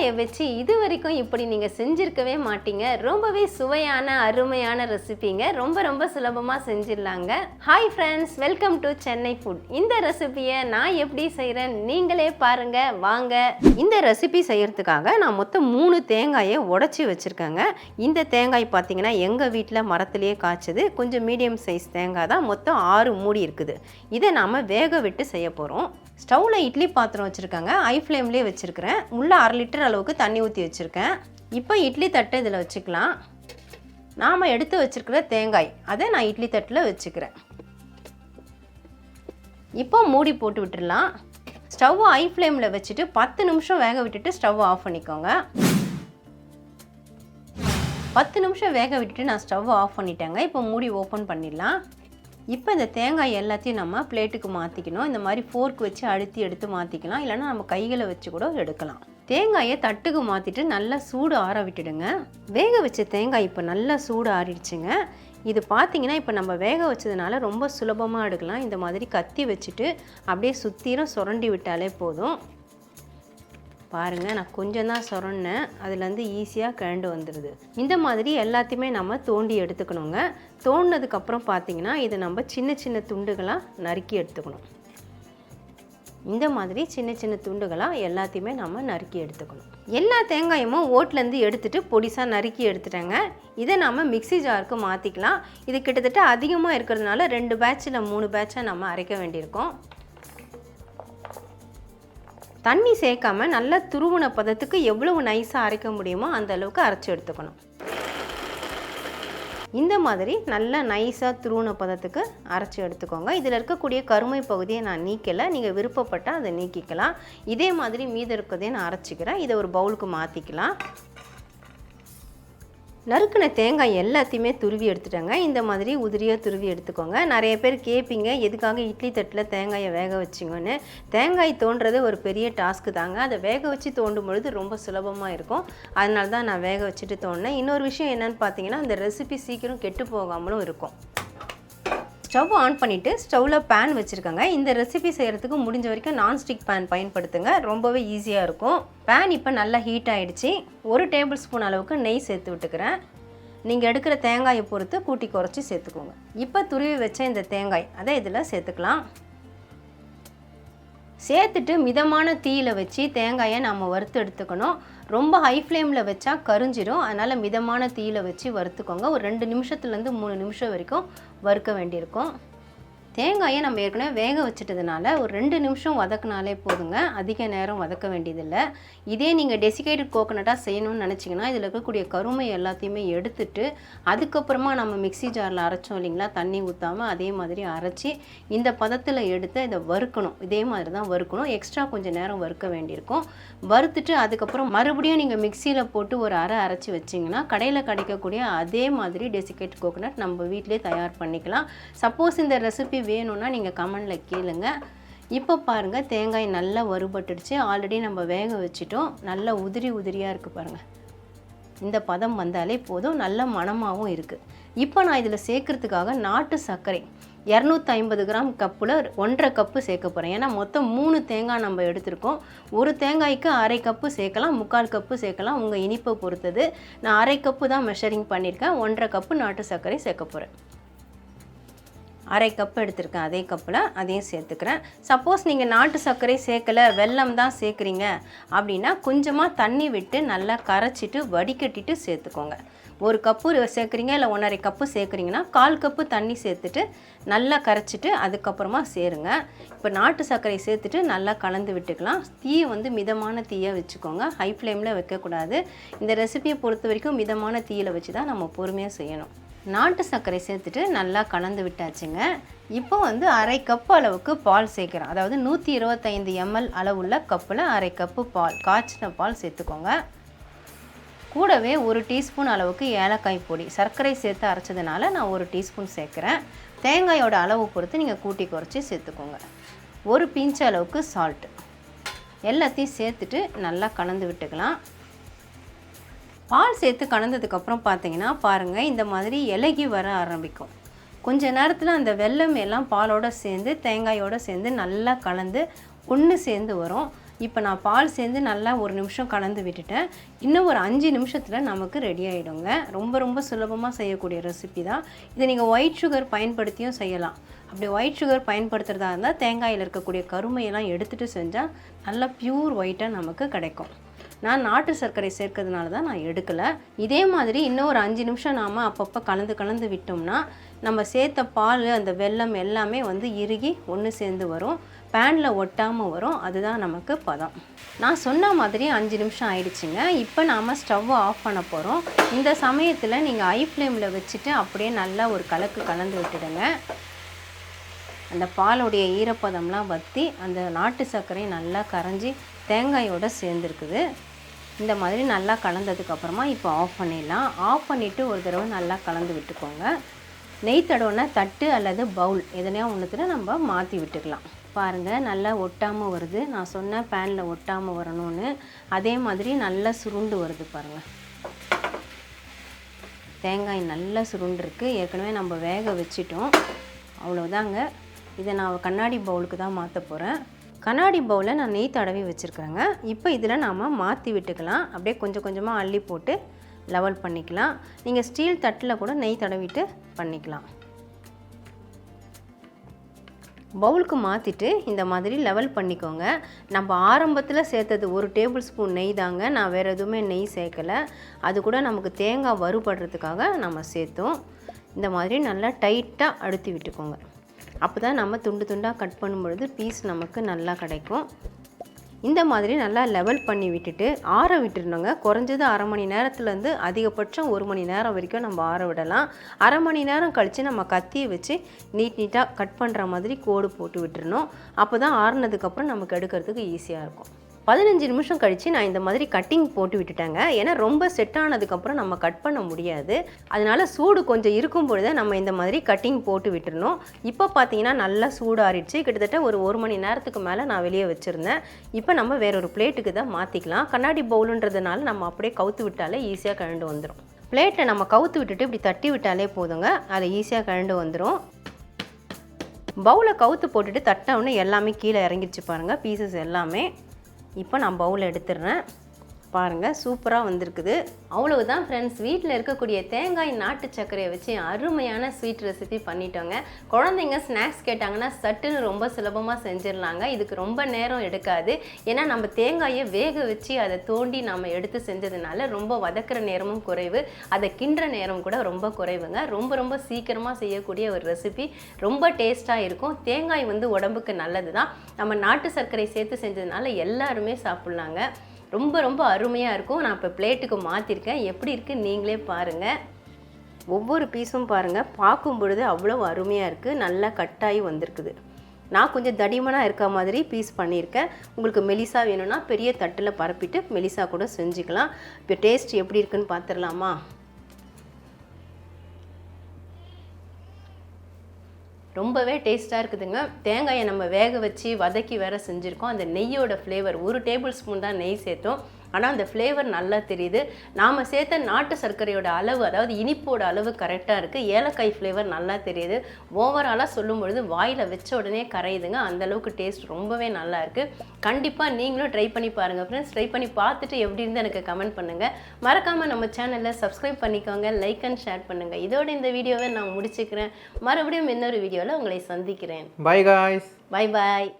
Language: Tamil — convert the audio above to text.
தேங்காயை வச்சு இது வரைக்கும் இப்படி நீங்கள் செஞ்சுருக்கவே மாட்டீங்க. ரொம்பவே சுவையான அருமையான ரெசிபிங்க. ரொம்ப ரொம்ப சுலபமாக செஞ்சிடலாங்க. Hi friends welcome to Chennai food இந்த ரெசிபியை நான் எப்படி செய்கிறேன் நீங்களே பாருங்க. வாங்க. இந்த ரெசிபி செய்யறதுக்காக நான் மொத்தம் மூணு தேங்காயை உடச்சி வச்சுருக்கேங்க. இந்த தேங்காய் பார்த்தீங்கன்னா எங்கள் வீட்டில் மரத்துலேயே காய்ச்சது. கொஞ்சம் மீடியம் சைஸ் தேங்காய் தான். மொத்தம் ஆறு மூடி இருக்குது. இதை நாம் வேக விட்டு செய்ய போகிறோம் ஸ்டவ்வில் இட்லி பாத்திரம் வச்சுருக்காங்க. ஐ ஃப்ளேம்லேயே வச்சுருக்கிறேன். உள்ள அரை லிட்டர் அளவுக்கு தண்ணி ஊற்றி வச்சுருக்கேன். இப்போ இட்லி தட்டை இதில் வச்சுக்கலாம். நாம் எடுத்து வச்சுருக்கிற தேங்காய் அதை நான் இட்லி தட்டில் வச்சுக்கிறேன். இப்போ மூடி போட்டு விட்டுடலாம். ஸ்டவ் ஐ ஃப்ளேமில் வச்சுட்டு பத்து நிமிஷம் வேக விட்டுட்டு ஸ்டவ் ஆஃப் பண்ணிக்கோங்க. பத்து நிமிஷம் வேக விட்டுட்டு நான் ஸ்டவ் ஆஃப் பண்ணிட்டேங்க. இப்போ மூடி ஓப்பன் பண்ணிடலாம். இப்போ இந்த தேங்காய் எல்லாத்தையும் நம்ம பிளேட்டுக்கு மாற்றிக்கணும் இந்த மாதிரி ஃபோர்க் வச்சு அழுத்தி எடுத்து மாற்றிக்கலாம் இல்லைன்னா நம்ம கைகளை வச்சு கூட எடுக்கலாம். தேங்காயை தட்டுக்கு மாற்றிட்டு நல்லா சூடு ஆற விட்டுடுங்க. வேக வச்ச தேங்காய் இப்போ நல்லா சூடு ஆறிடுச்சுங்க. இது பார்த்தீங்கன்னா இப்போ நம்ம வேக வச்சதுனால ரொம்ப சுலபமாக எடுக்கலாம். இந்த மாதிரி கத்தி வச்சுட்டு அப்படியே சுற்றிலும் சுரண்டி விட்டாலே போதும். பாருங்கள் நான் கொஞ்சம் தான் சுரண்டேன். அதுலேருந்து ஈஸியாக கிழண்டு வந்துடுது இந்த மாதிரி எல்லாத்தையுமே நம்ம தோண்டி எடுத்துக்கணுங்க. தோண்டினதுக்கப்புறம் பார்த்தீங்கன்னா இதை நம்ம சின்ன சின்ன துண்டுகளாக நறுக்கி எடுத்துக்கணும். இந்த மாதிரி சின்ன சின்ன துண்டுகளாக எல்லாத்தையுமே நம்ம நறுக்கி எடுத்துக்கணும். எல்லா தேங்காயமும் ஓட்லேருந்து எடுத்துகிட்டு பொடிசாக நறுக்கி எடுத்துட்டேங்க. இதை நாம் மிக்ஸி ஜாருக்கு மாற்றிக்கலாம் இது கிட்டத்தட்ட அதிகமாக இருக்கிறதுனால ரெண்டு பேட்சில் மூணு பேட்சாக நம்ம அரைக்க வேண்டியிருக்கோம். தண்ணி சேர்க்காம நல்லா துருவுன பதத்துக்கு எவ்வளவு நைஸாக அரைக்க முடியுமோ அந்த அளவுக்கு அரைச்சி எடுத்துக்கணும். இந்த மாதிரி நல்லா நைஸாக துருவுன பதத்துக்கு அரைச்சி எடுத்துக்கோங்க. இதில் இருக்கக்கூடிய கருமை பகுதியை நான் நீக்கலை. நீங்கள் விருப்பப்பட்டால் அதை நீக்கிக்கலாம். இதே மாதிரி மீதம் இருக்கிறதையும் நான் அரைச்சிக்கிறேன். இதை ஒரு பவுலுக்கு மாற்றிக்கலாம் நறுக்கின தேங்காய் எல்லாத்தையுமே துருவி எடுத்துட்டாங்க. இந்த மாதிரி உதிரியாக துருவி எடுத்துக்கோங்க. நிறைய பேர் கேட்பீங்க எதுக்காக இட்லி தட்டில் தேங்காயை வேக வச்சிங்கன்னு? தேங்காய் தோன்றது ஒரு பெரிய டாஸ்க்கு தாங்க. அதை வேக வச்சு தோண்டும் பொழுது ரொம்ப சுலபமாக இருக்கும். அதனால தான் நான் வேக வச்சுட்டு தோண்டினேன். இன்னொரு விஷயம் என்னென்னு பார்த்தீங்கன்னா அந்த ரெசிபி சீக்கிரம் கெட்டு போகாமலும் இருக்கும். ஸ்டவ் ஆன் பண்ணிவிட்டு ஸ்டவ்வில் பேன் வச்சுருக்கேங்க. இந்த ரெசிபி செய்கிறதுக்கு முடிஞ்ச வரைக்கும் நான்ஸ்டிக் பேன் பயன்படுத்துங்க. ரொம்பவே ஈஸியாக இருக்கும். பேன் இப்போ நல்லா ஹீட் ஆகிடுச்சு ஒரு டேபிள் ஸ்பூன் அளவுக்கு நெய் சேர்த்து விட்டுக்கிறேன். நீங்கள் எடுக்கிற தேங்காயை பொறுத்து கூட்டி குறைச்சி சேர்த்துக்கோங்க. இப்போ துருவி வச்ச இந்த தேங்காய் அதை இதில் சேர்த்துக்கலாம். சேர்த்துட்டு மிதமான தீயில் வச்சு தேங்காயை நம்ம வறுத்து எடுத்துக்கணும். ரொம்ப ஹை ஃப்ளேமில் வச்சா கரிஞ்சிரும். அதனால் மிதமான தீயில் வச்சு வறுத்துக்கோங்க. ஒரு ரெண்டு நிமிஷத்துலேருந்து மூணு நிமிஷம் வரைக்கும் வறுக்க வேண்டியிருக்கும். தேங்காயை நம்ம ஏற்கனவே வேக வச்சுட்டதுனால ஒரு ரெண்டு நிமிஷம் வதக்குனாலே போதுங்க. அதிக நேரம் வதக்க வேண்டியதில்லை. இதே நீங்கள் டெசிகேட்டட் கோகோனட்டாக செய்யணும்னு நினச்சிங்கன்னா இதில் இருக்கக்கூடிய கருமை எல்லாத்தையுமே எடுத்துட்டு அதுக்கப்புறமா நம்ம மிக்ஸி ஜாரில் அரைச்சோம் இல்லைங்களா? தண்ணி ஊற்றாமல் அதே மாதிரி அரைச்சி இந்த பதத்தில் எடுத்து இதை வறுக்கணும். இதே மாதிரி தான் வறுக்கணும். எக்ஸ்ட்ரா கொஞ்சம் நேரம் வறுக்க வேண்டியிருக்கும். வறுத்துட்டு அதுக்கப்புறம் மறுபடியும் நீங்கள் மிக்சியில் போட்டு ஒரு அரை அரைச்சி வச்சிங்கன்னா கடையில் கிடைக்கக்கூடிய அதே மாதிரி டெசிகேட் கோகோனட் நம்ம வீட்டிலே தயார் பண்ணிக்கலாம். சப்போஸ் இந்த ரெசிபி வேணும்னா நீங்கள் கமெண்டில் கேளுங்க. இப்போ பாருங்கள் தேங்காய் நல்லா வறுபட்டுடுச்சு. ஆல்ரெடி நம்ம வேக வச்சிட்டோம். நல்லா உதிரி உதிரியாக இருக்குது பாருங்கள் இந்த பதம் வந்தாலே போதும். நல்ல மணமாகவும் இருக்குது இப்போ நான் இதில் சேர்க்கறதுக்காக நாட்டு சர்க்கரை. இரநூத்தி ஐம்பது கிராம் கப்பில் ஒன்றரை கப்பு சேர்க்க போகிறேன் ஏன்னா மொத்தம் மூணு தேங்காய் நம்ம எடுத்திருக்கோம். ஒரு தேங்காய்க்கு அரை கப்பு சேர்க்கலாம். முக்கால் கப்பு சேர்க்கலாம். உங்கள் இனிப்பை பொறுத்தது. நான் அரை கப்பு தான் மெஷரிங் பண்ணியிருக்கேன் ஒன்றரை கப்பு நாட்டு சர்க்கரை சேர்க்க போகிறேன் அரை கப் எடுத்திருக்கேன் அதே கப்பில் அதையும் சேர்த்துக்கிறேன். சப்போஸ் நீங்கள் நாட்டு சர்க்கரை சேர்க்கலை வெல்லம் தான் சேர்க்குறீங்க அப்படின்னா கொஞ்சமாக தண்ணி விட்டு நல்லா கரைச்சிட்டு வடிகட்டிட்டு சேர்த்துக்கோங்க. ஒரு கப்பு சேர்க்குறீங்க இல்லை ஒன்றரை கப்பு சேர்க்குறீங்கன்னா கால் கப்பு தண்ணி சேர்த்துட்டு நல்லா கரைச்சிட்டு அதுக்கப்புறமா சேருங்க. இப்போ நாட்டு சர்க்கரை சேர்த்துட்டு நல்லா கலந்து விட்டுக்கலாம். தீயை வந்து மிதமான தீயை வச்சுக்கோங்க. ஹை ஃப்ளேமில் வைக்கக்கூடாது. இந்த ரெசிபியை பொறுத்த வரைக்கும் மிதமான தீயில் வச்சு தான் நம்ம பொறுமையாக செய்யணும். நாட்டு சர்க்கரை சேர்த்துட்டு நல்லா கலந்து விட்டாச்சுங்க. இப்போ வந்து அரை கப் அளவுக்கு பால் சேர்க்குறேன் அதாவது நூற்றி இருபத்தைந்து எம்எல் அளவுள்ள கப்பில் அரை கப்பு பால் காய்ச்சின பால் சேர்த்துக்கோங்க. கூடவே ஒரு டீஸ்பூன் அளவுக்கு ஏலக்காய் பொடி. சர்க்கரை சேர்த்து அரைச்சதுனால நான் ஒரு டீஸ்பூன் சேர்க்குறேன். தேங்காயோட அளவு பொறுத்து நீங்கள் கூட்டி குறைச்சி சேர்த்துக்கோங்க. ஒரு பிஞ்ச் அளவுக்கு சால்ட் எல்லாத்தையும் சேர்த்துட்டு நல்லா கலந்து விட்டுக்கலாம். பால் சேர்த்து கலந்ததுக்கப்புறம் பார்த்தீங்கன்னா பாருங்கள் இந்த மாதிரி இலகி வர ஆரம்பிக்கும். கொஞ்ச நேரத்தில் அந்த வெல்லம் எல்லாம் பாலோட சேர்ந்து தேங்காயோடு சேர்ந்து நல்லா கலந்து ஒன்று சேர்ந்து வரும். இப்போ நான் பால் சேர்ந்து நல்லா ஒரு நிமிஷம் கலந்து விட்டுட்டேன். இன்னும் ஒரு அஞ்சு நிமிஷத்தில் நமக்கு ரெடி ஆகிடுங்க ரொம்ப ரொம்ப சுலபமாக செய்யக்கூடிய ரெசிபி தான். இதை நீங்கள் ஒயிட் சுகர் பயன்படுத்தியும் செய்யலாம். அப்படி ஒயிட் சுகர் பயன்படுத்துகிறதா இருந்தால் தேங்காயில் இருக்கக்கூடிய கருமையெல்லாம் எடுத்துகிட்டு செஞ்சால் நல்லா ப்யூர் ஒயிட்டாக நமக்கு கிடைக்கும். நான் நாட்டு சர்க்கரை சேர்க்கறதுனால தான் நான் எடுக்கலை. இதே மாதிரி இன்னும் ஒரு அஞ்சு நிமிஷம் நாம் அப்பப்போ கலந்து கலந்து விட்டோம்னா நம்ம சேர்த்த பால் அந்த வெல்லம் எல்லாமே வந்து இறுகி ஒன்று சேர்ந்து வரும். பேனில் ஒட்டாமல் வரும். அதுதான் நமக்கு பதம். நான் சொன்ன மாதிரி அஞ்சு நிமிஷம் ஆயிடுச்சுங்க. இப்போ நாம் ஸ்டவ்வை ஆஃப் பண்ண போகிறோம் இந்த சமயத்தில் நீங்கள் ஐ ஃப்ளேமில் வச்சுட்டு அப்படியே நல்லா ஒரு கலக்கு கலந்து விட்டுடுங்க. அந்த பாலுடைய ஈரப்பதம்லாம் வற்றி அந்த நாட்டு சர்க்கரை நல்லா கரைஞ்சி தேங்காயோடு சேர்ந்துருக்குது. இந்த மாதிரி நல்லா கலந்ததுக்கப்புறமா இப்போ ஆஃப் பண்ணிடலாம். ஆஃப் பண்ணிவிட்டு ஒரு தடவை நல்லா கலந்து விட்டுக்கோங்க. நெய் தடவைனா தட்டு அல்லது பவுல் எதனையா ஒன்றுத்துல நம்ம மாற்றி விட்டுக்கலாம். பாருங்கள் நல்லா ஒட்டாமல் வருது. நான் சொன்ன பேனில் ஒட்டாமல் வரணும்னு. அதே மாதிரி நல்லா சுருண்டு வருது பாருங்கள் தேங்காய் நல்லா சுருண்டுருக்கு ஏற்கனவே நம்ம வேக வச்சிட்டோம். அவ்வளோதாங்க இதை நான் கண்ணாடி பவுலுக்கு தான் மாற்ற போகிறேன் கண்ணாடி பவுலை நான் நெய் தடவி வச்சுருக்குறேங்க. இப்போ இதில் நாம் மாற்றி விட்டுக்கலாம். அப்படியே கொஞ்சம் கொஞ்சமாக அள்ளி போட்டு லெவல் பண்ணிக்கலாம். நீங்கள் ஸ்டீல் தட்டில் கூட நெய் தடவிட்டு பண்ணிக்கலாம். பவுலுக்கு மாற்றிட்டு இந்த மாதிரி லெவல் பண்ணிக்கோங்க. நம்ம ஆரம்பத்தில் சேர்த்தது ஒரு டேபிள் ஸ்பூன் நெய் தாங்க. நான் வேறு எதுவுமே நெய் சேர்க்கலை. அது கூட நமக்கு தேங்காய் வறுபடுறதுக்காக நம்ம சேர்த்தோம். இந்த மாதிரி நல்லா டைட்டாக அழுத்தி விட்டுக்கோங்க. அப்போ தான் நம்ம துண்டு துண்டாக கட் பண்ணும்பொழுது பீஸ் நமக்கு நல்லா கிடைக்கும். இந்த மாதிரி நல்லா லெவல் பண்ணி விட்டுட்டு ஆற விட்டுருந்தோங்க குறைஞ்சது அரை மணி நேரத்துலேருந்து அதிகபட்சம் ஒரு மணி நேரம் வரைக்கும் நம்ம ஆற விடலாம். அரை மணி நேரம் கழித்து நம்ம கத்தியை வச்சு நீட் நீட்டாக கட் பண்ணுற மாதிரி கோடு போட்டு விட்டுறணும். அப்போ தான் ஆறுனதுக்கப்புறம் நமக்கு எடுக்கிறதுக்கு ஈஸியாக இருக்கும். பதினஞ்சு நிமிஷம் கழித்து நான் இந்த மாதிரி கட்டிங் போட்டு விட்டுட்டேங்க. ஏன்னா ரொம்ப செட் ஆனதுக்கப்புறம் நம்ம கட் பண்ண முடியாது. அதனால சூடு கொஞ்சம் இருக்கும் பொழுது நம்ம இந்த மாதிரி கட்டிங் போட்டு விட்டுறணும். இப்போ பார்த்தீங்கன்னா நல்லா சூடாகறிடுச்சு கிட்டத்தட்ட ஒரு ஒரு மணி நேரத்துக்கு மேலே நான் வெளியே வச்சுருந்தேன். இப்போ நம்ம வேற ஒரு பிளேட்டுக்கு தான் மாற்றிக்கலாம் கண்ணாடி பவுலுன்றதுனால நம்ம அப்படியே கவுத்து விட்டாலே ஈஸியாக கழண்டு வந்துடும் பிளேட்டை நம்ம கவுத்து விட்டுட்டு இப்படி தட்டி விட்டாலே போதுங்க. அதை ஈஸியாக கழண்டு வந்துடும் பவுலை கவுத்து போட்டுட்டு தட்டவுன்னு எல்லாமே கீழே இறங்கிடுச்சு பாருங்கள் பீசஸ் எல்லாமே. இப்போ நான் பவுல் எடுத்துடுறேன். பாருங்கள் சூப்பராக வந்திருக்குது. அவ்வளவுதான் ஃப்ரெண்ட்ஸ் வீட்டில் இருக்கக்கூடிய தேங்காய் நாட்டு சர்க்கரையை வச்சு அருமையான ஸ்வீட் ரெசிபி பண்ணிட்டோங்க. குழந்தைங்க ஸ்நாக்ஸ் கேட்டாங்கன்னா சட்டுன்னு ரொம்ப சுலபமாக செஞ்சிடலாங்க. இதுக்கு ரொம்ப நேரம் எடுக்காது. ஏன்னா நம்ம தேங்காயை வேக வச்சு அதை தோண்டி நம்ம எடுத்து செஞ்சதுனால ரொம்ப வதக்குற நேரமும் குறைவு. அதை கிண்டுற நேரம் கூட ரொம்ப குறைவுங்க. ரொம்ப ரொம்ப சீக்கிரமாக செய்யக்கூடிய ஒரு ரெசிபி ரொம்ப டேஸ்ட்டாக இருக்கும். தேங்காய் வந்து உடம்புக்கு நல்லது தான் நம்ம நாட்டு சர்க்கரை சேர்த்து செஞ்சதுனால எல்லாருமே சாப்பிட்லாங்க. ரொம்ப ரொம்ப அருமையாக இருக்கும். நான் இப்போ பிளேட்டுக்கு மாற்றிருக்கேன் எப்படி இருக்குது நீங்களே பாருங்கள் ஒவ்வொரு பீஸும் பாருங்கள் பார்க்கும் பொழுது அவ்வளோ அருமையாக இருக்குது நல்லா கட்டாகி வந்திருக்குது. நான் கொஞ்சம் தடிமனாக இருக்க மாதிரி பீஸ் பண்ணியிருக்கேன் உங்களுக்கு மெலிசா வேணும்னா பெரிய தட்டில் பரப்பிட்டு மெலிசா கூட செஞ்சுக்கலாம். இப்போ டேஸ்ட் எப்படி இருக்குன்னு பார்த்துடலாமா ரொம்பவே டேஸ்ட்டாக இருக்குதுங்க. தேங்காயை நம்ம வேக வச்சு வதக்கி வேற செஞ்சுருக்கோம். அந்த நெய்யோட ஃப்ளேவர் ஒரு டேபிள் ஸ்பூன் தான் நெய் சேர்த்தோம். ஆனால் அந்த ஃப்ளேவர் நல்லா தெரியுது. நாம் சேர்த்த நாட்டு சர்க்கரையோட அளவு அதாவது இனிப்போட அளவு கரெக்டாக இருக்குது ஏலக்காய் ஃப்ளேவர் நல்லா தெரியுது. ஓவராலாக சொல்லும் பொழுது வாயில் வச்ச உடனே கரையுதுங்க. அந்த அளவுக்கு டேஸ்ட் ரொம்பவே நல்லா இருக்குது கண்டிப்பாக நீங்களும் ட்ரை பண்ணி பாருங்கள் ஃப்ரெண்ட்ஸ் ட்ரை பண்ணி பார்த்துட்டு எப்படி இருந்து எனக்கு கமெண்ட் பண்ணுங்கள் மறக்காமல் நம்ம சேனலில் சப்ஸ்கிரைப் பண்ணிக்கோங்க. லைக் அண்ட் ஷேர் பண்ணுங்கள் இதோட இந்த வீடியோவை நான் முடிச்சுக்கிறேன். மறுபடியும் இன்னொரு வீடியோவில் உங்களை சந்திக்கிறேன். Bye guys. Bye bye